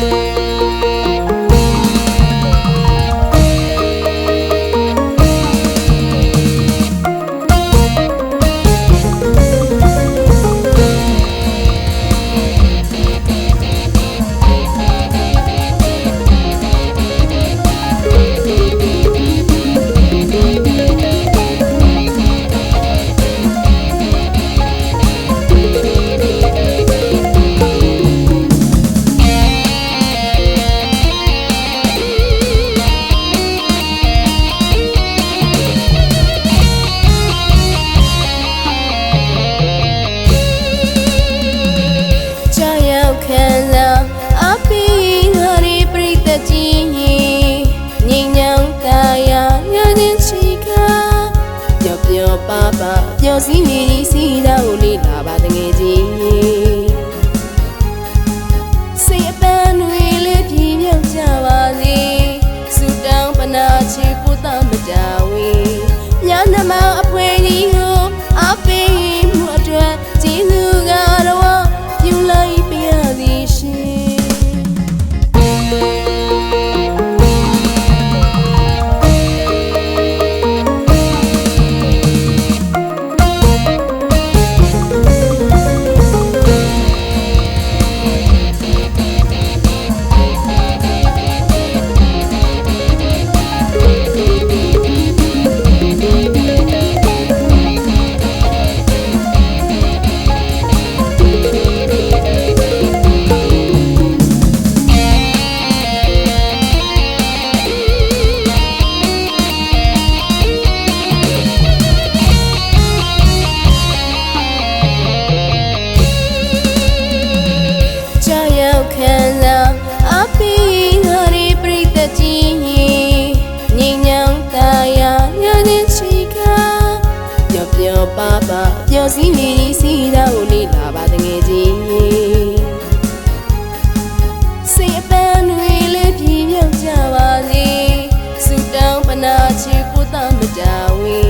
ကြာ ပါ ပျော်ပါပါပျော်စီးနေဒီစီသားကိုလေးလာပါတငယ်ချင်းစိတ်အပန်းတွေလေးပြင်းပြောင်းကြပါစေစူတောင်းပနာချီပို့သမကြဝေ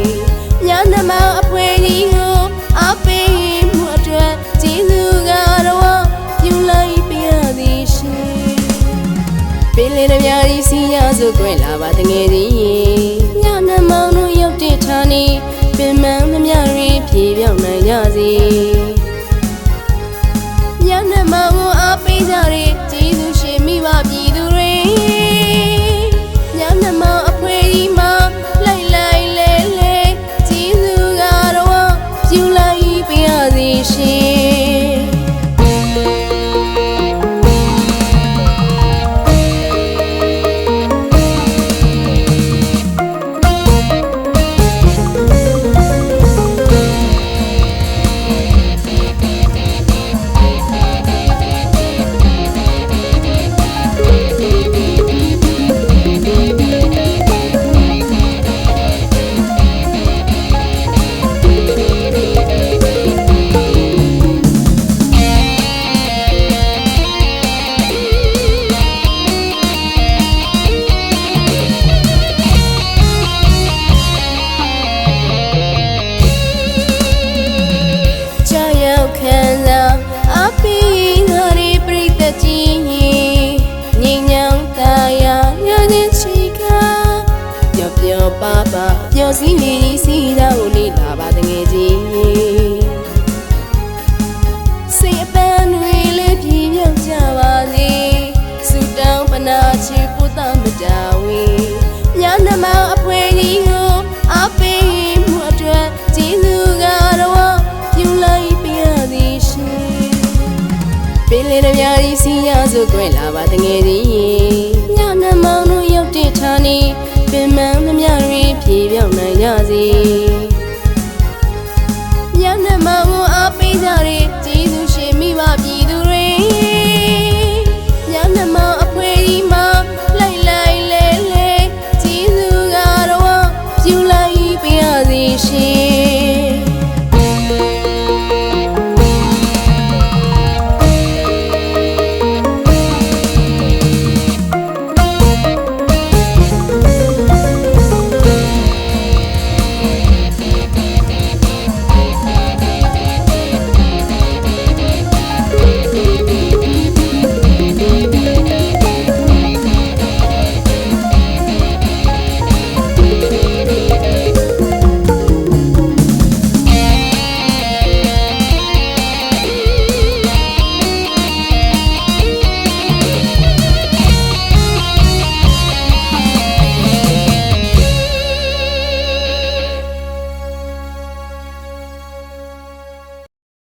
ညနမောင်အဖွဲကြီးကိုအပင်းမှုအတွက်ကျေးဇူးကတော့ပြုလိုက်ပြရသည်ရှင်ပင်လေတပြားဒီစီရဆိုကြွယ်လာပါတငယ်ချင်းညနမောင်တို့ရောက်တဲ့ဌာနေပင်မမ မြရီဖြေပြောင်းနိုင်ကြစေညနမောင်ကိုအားပေးကြတဲ့ ပျော်ပါပါပျော်စီးနေဒီစီသားကိုလေးလာပါတငယ်ချင်းစိတ်အပန်းတွေလေးပြင်းပြောင်းကြပါစေစူတောင်းပနာချီပို့သမကြဝေညနမောင်အဖွဲကြီးကိုအပင်းမှုအတွက်ကျေးဇူးကတော့ပြုလိုက်ပြရသည်ရှင်ပင်လေတပြားဒီစီရဆိုကြွယ်လာပါတငယ်ချင်း ဖြေပြောင်းနိုင်ကြစေညနမောင်ကိုအားပေးကြတဲ့